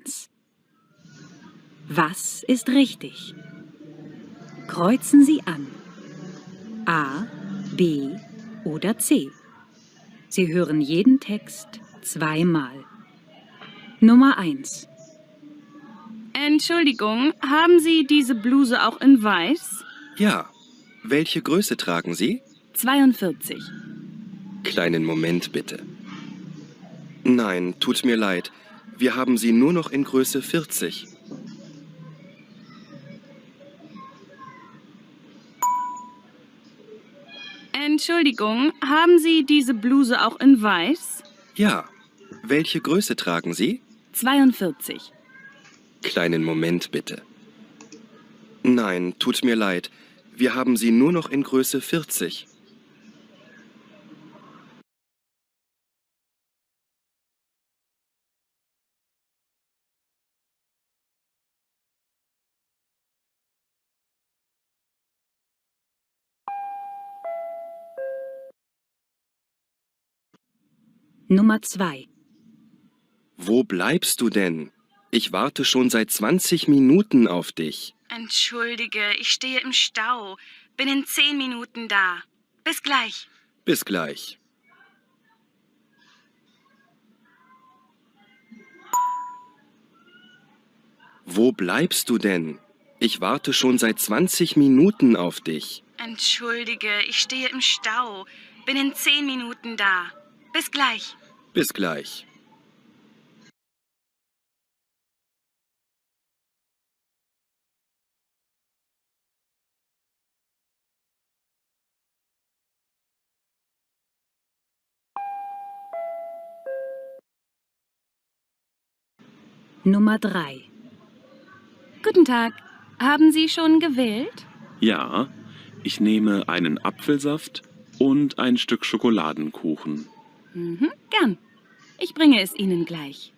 1. Was ist richtig? Kreuzen Sie an. A, B oder C. Sie hören jeden Text zweimal. Nummer 1. Entschuldigung, haben Sie diese Bluse auch in weiß? Ja. Welche Größe tragen Sie? 42. Kleinen Moment bitte. Nein, tut mir leid. Wir haben sie nur noch in Größe 40. Entschuldigung, haben Sie diese Bluse auch in weiß? Ja. Welche Größe tragen Sie? 42. Kleinen Moment bitte. Nein, tut mir leid. Wir haben sie nur noch in Größe 40. Nummer 2. Wo bleibst du denn? Ich warte schon seit 20 Minuten auf dich. Entschuldige, ich stehe im Stau. Bin in zehn Minuten da. Bis gleich. Bis gleich. Wo bleibst du denn? Ich warte schon seit 20 Minuten auf dich. Entschuldige, ich stehe im Stau. Bin in zehn Minuten da. Bis gleich. Bis gleich. Nummer 3. Guten Tag. Haben Sie schon gewählt? Ja, ich nehme einen Apfelsaft und ein Stück Schokoladenkuchen. Mhm, gern. Ich bringe es Ihnen gleich.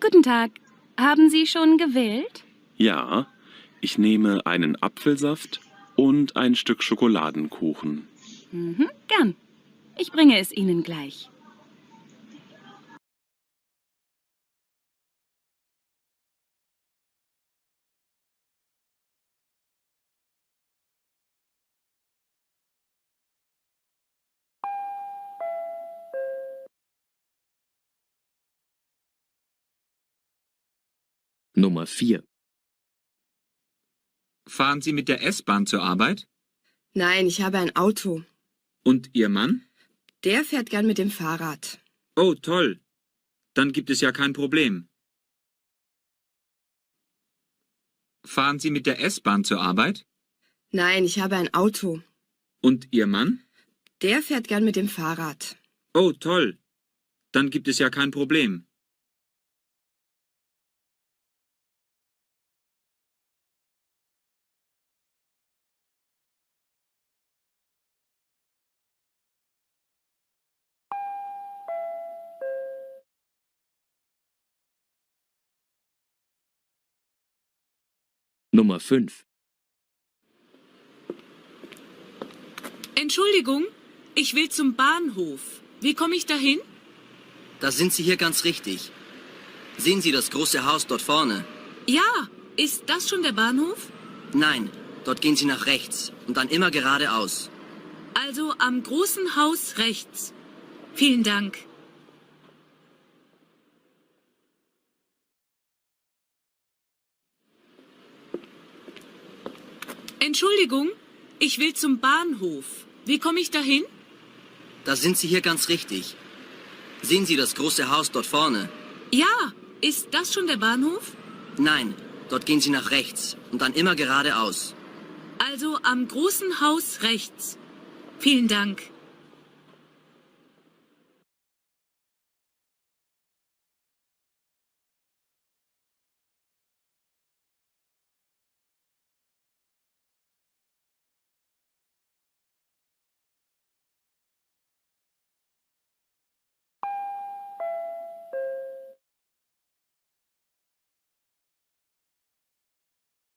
Guten Tag. Haben Sie schon gewählt? Ja, ich nehme einen Apfelsaft und ein Stück Schokoladenkuchen. Mhm, gern. Ich bringe es Ihnen gleich. Nummer 4. Fahren Sie mit der S-Bahn zur Arbeit? Nein, ich habe ein Auto. Und Ihr Mann? Der fährt gern mit dem Fahrrad. Oh, toll. Dann gibt es ja kein Problem. Fahren Sie mit der S-Bahn zur Arbeit? Nein, ich habe ein Auto. Und Ihr Mann? Der fährt gern mit dem Fahrrad. Oh, toll. Dann gibt es ja kein Problem. Nummer 5. Entschuldigung, ich will zum Bahnhof. Wie komme ich dahin? Da sind Sie hier ganz richtig. Sehen Sie das große Haus dort vorne? Ja, ist das schon der Bahnhof? Nein, dort gehen Sie nach rechts und dann immer geradeaus. Also am großen Haus rechts. Vielen Dank. Entschuldigung, ich will zum Bahnhof. Wie komme ich dahin? Da sind Sie hier ganz richtig. Sehen Sie das große Haus dort vorne? Ja, ist das schon der Bahnhof? Nein, dort gehen Sie nach rechts und dann immer geradeaus. Also am großen Haus rechts. Vielen Dank.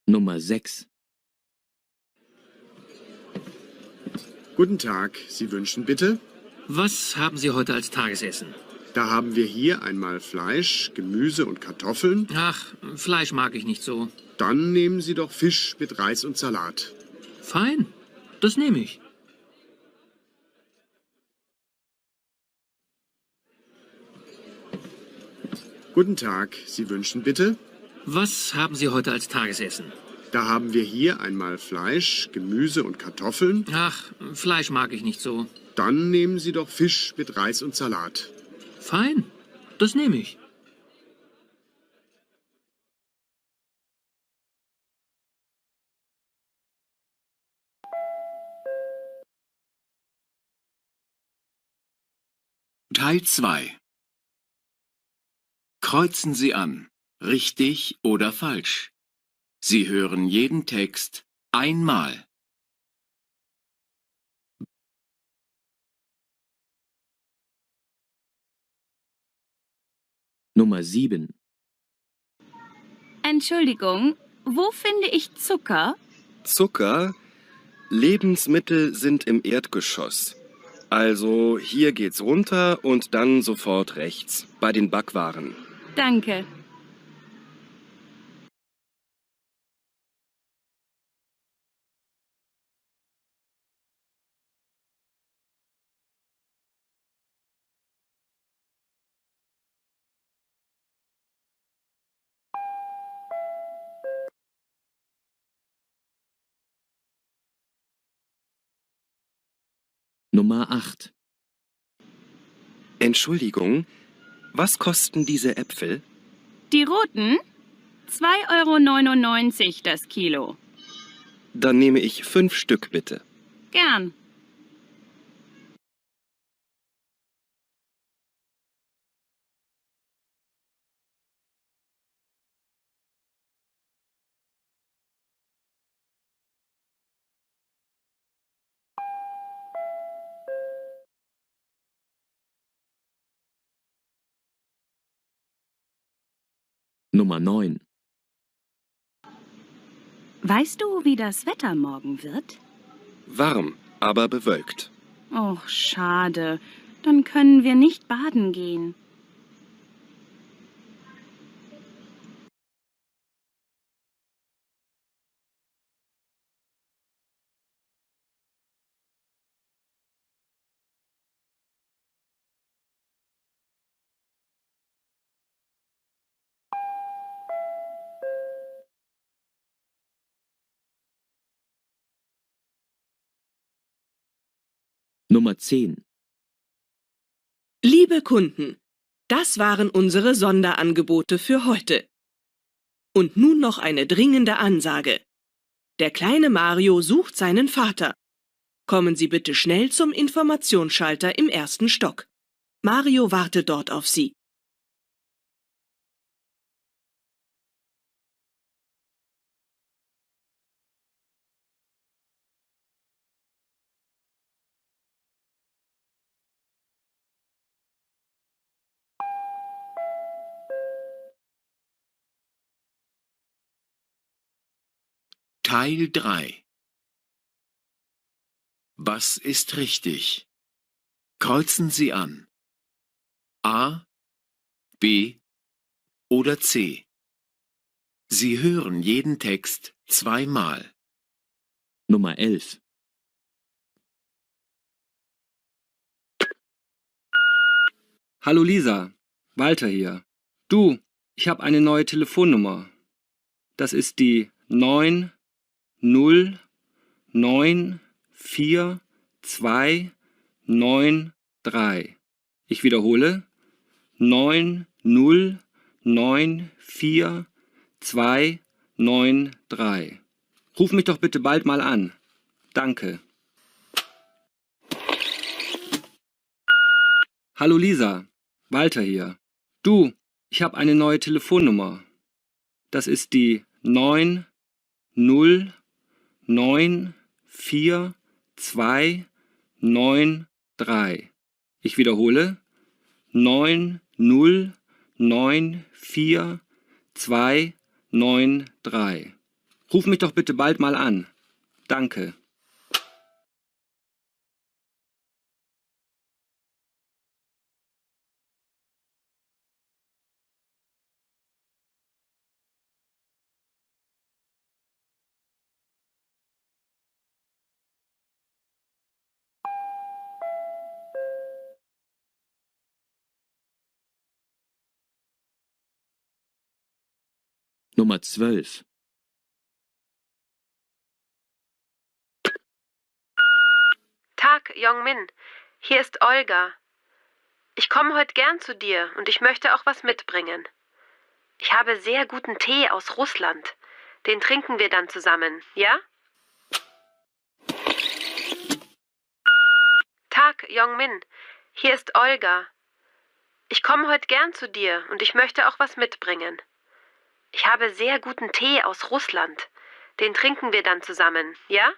Nummer 6. Guten Tag, Sie wünschen bitte? Was haben Sie heute als Tagesessen? Da haben wir hier einmal Fleisch, Gemüse und Kartoffeln. Ach, Fleisch mag ich nicht so. Dann nehmen Sie doch Fisch mit Reis und Salat. Fein, das nehme ich. Guten Tag, Sie wünschen bitte? Was haben Sie heute als Tagesessen? Da haben wir hier einmal Fleisch, Gemüse und Kartoffeln. Ach, Fleisch mag ich nicht so. Dann nehmen Sie doch Fisch mit Reis und Salat. Fein, das nehme ich. Teil 2 Kreuzen Sie an, richtig oder falsch. Sie hören jeden Text einmal. Nummer 7. Entschuldigung, wo finde ich Zucker? Zucker? Lebensmittel sind im Erdgeschoss. Also hier geht's runter und dann sofort rechts, bei den Backwaren. Danke. Nummer 8. Entschuldigung, was kosten diese Äpfel? Die roten? 2,99 Euro das Kilo. Dann nehme ich fünf Stück bitte. Gern. Nummer 9. Weißt du, wie das Wetter morgen wird? Warm, aber bewölkt. Oh, schade. Dann können wir nicht baden gehen. Nummer 10. Liebe Kunden, das waren unsere Sonderangebote für heute. Und nun noch eine dringende Ansage. Der kleine Mario sucht seinen Vater. Kommen Sie bitte schnell zum Informationsschalter im ersten Stock. Mario wartet dort auf Sie. Teil 3 Was ist richtig? Kreuzen Sie an. A, B oder C. Sie hören jeden Text zweimal. Nummer 11. Hallo Lisa, Walter hier. Du, ich habe eine neue Telefonnummer. Das ist die 9 0 9 4 2 9 3. Ich wiederhole 9 0 9 4 2 9 3. Ruf mich doch bitte bald mal an. Danke. Hallo Lisa, Walter hier. Du, ich habe eine neue Telefonnummer. Das ist die 9 0 9 4 2 9 3. Ich wiederhole 9 0 9 4 2 9 3. Ruf mich doch bitte bald mal an. Danke. Nummer 12. Tag, Yongmin. Hier ist Olga. Ich komme heute gern zu dir und ich möchte auch was mitbringen. Ich habe sehr guten Tee aus Russland. Den trinken wir dann zusammen, ja? Tag, Yongmin. Hier ist Olga. Ich komme heute gern zu dir und ich möchte auch was mitbringen. Ich habe sehr guten Tee aus Russland. Den trinken wir dann zusammen, ja?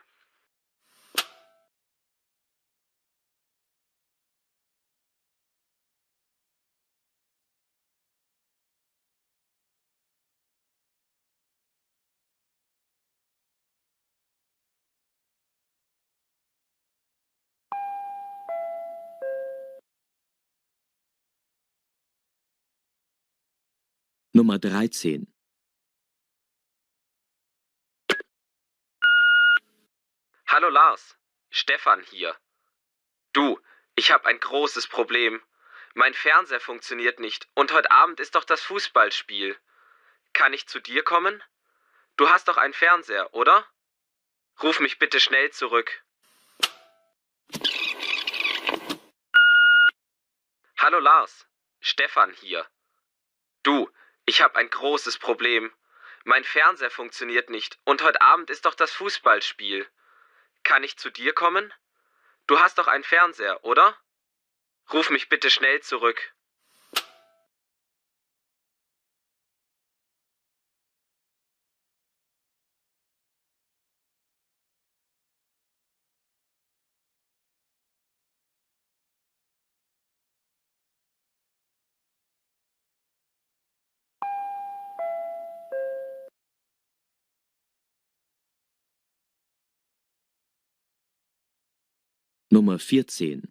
Nummer 13. Hallo Lars, Stefan hier. Du, ich habe ein großes Problem. Mein Fernseher funktioniert nicht und heute Abend ist doch das Fußballspiel. Kann ich zu dir kommen? Du hast doch einen Fernseher, oder? Ruf mich bitte schnell zurück. Hallo Lars, Stefan hier. Du, ich habe ein großes Problem. Mein Fernseher funktioniert nicht und heute Abend ist doch das Fußballspiel. Kann ich zu dir kommen? Du hast doch einen Fernseher, oder? Ruf mich bitte schnell zurück. Nummer 14.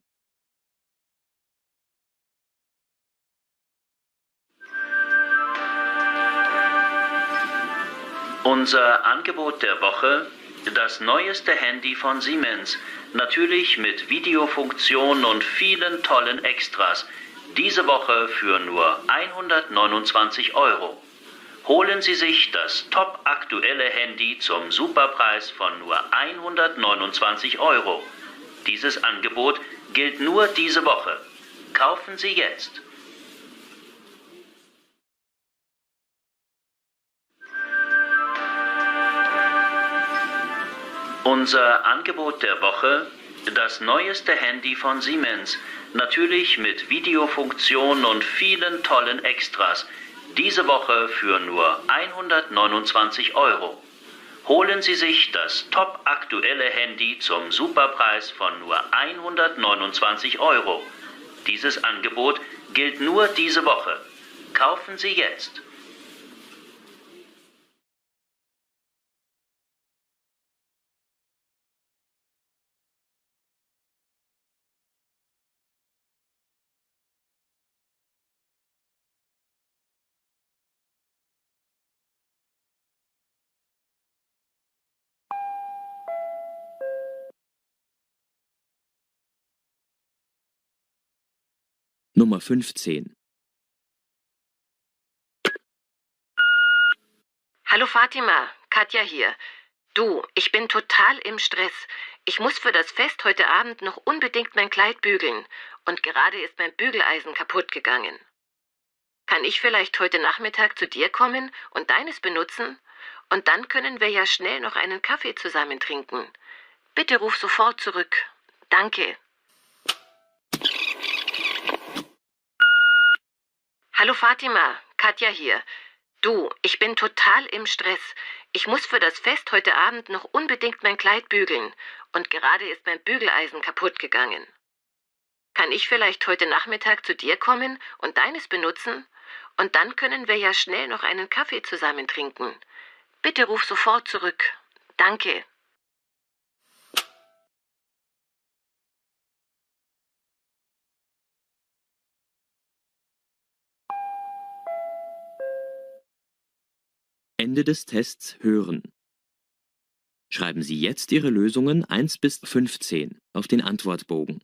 Unser Angebot der Woche, das neueste Handy von Siemens, natürlich mit Videofunktion und vielen tollen Extras. Diese Woche für nur 129 Euro. Holen Sie sich das top aktuelle Handy zum Superpreis von nur 129 Euro. Dieses Angebot gilt nur diese Woche. Kaufen Sie jetzt. Unser Angebot der Woche, das neueste Handy von Siemens, natürlich mit Videofunktion und vielen tollen Extras. Diese Woche für nur 129 Euro. Holen Sie sich das top aktuelle Handy zum Superpreis von nur 129 Euro. Dieses Angebot gilt nur diese Woche. Kaufen Sie jetzt. Nummer 15. Hallo Fatima, Katja hier. Du, ich bin total im Stress. Ich muss für das Fest heute Abend noch unbedingt mein Kleid bügeln. Und gerade ist mein Bügeleisen kaputt gegangen. Kann ich vielleicht heute Nachmittag zu dir kommen und deines benutzen? Und dann können wir ja schnell noch einen Kaffee zusammen trinken. Bitte ruf sofort zurück. Danke. Hallo Fatima, Katja hier. Du, ich bin total im Stress. Ich muss für das Fest heute Abend noch unbedingt mein Kleid bügeln. Und gerade ist mein Bügeleisen kaputt gegangen. Kann ich vielleicht heute Nachmittag zu dir kommen und deines benutzen? Und dann können wir ja schnell noch einen Kaffee zusammen trinken. Bitte ruf sofort zurück. Danke. Ende des Tests hören. Schreiben Sie jetzt Ihre Lösungen 1 bis 15 auf den Antwortbogen.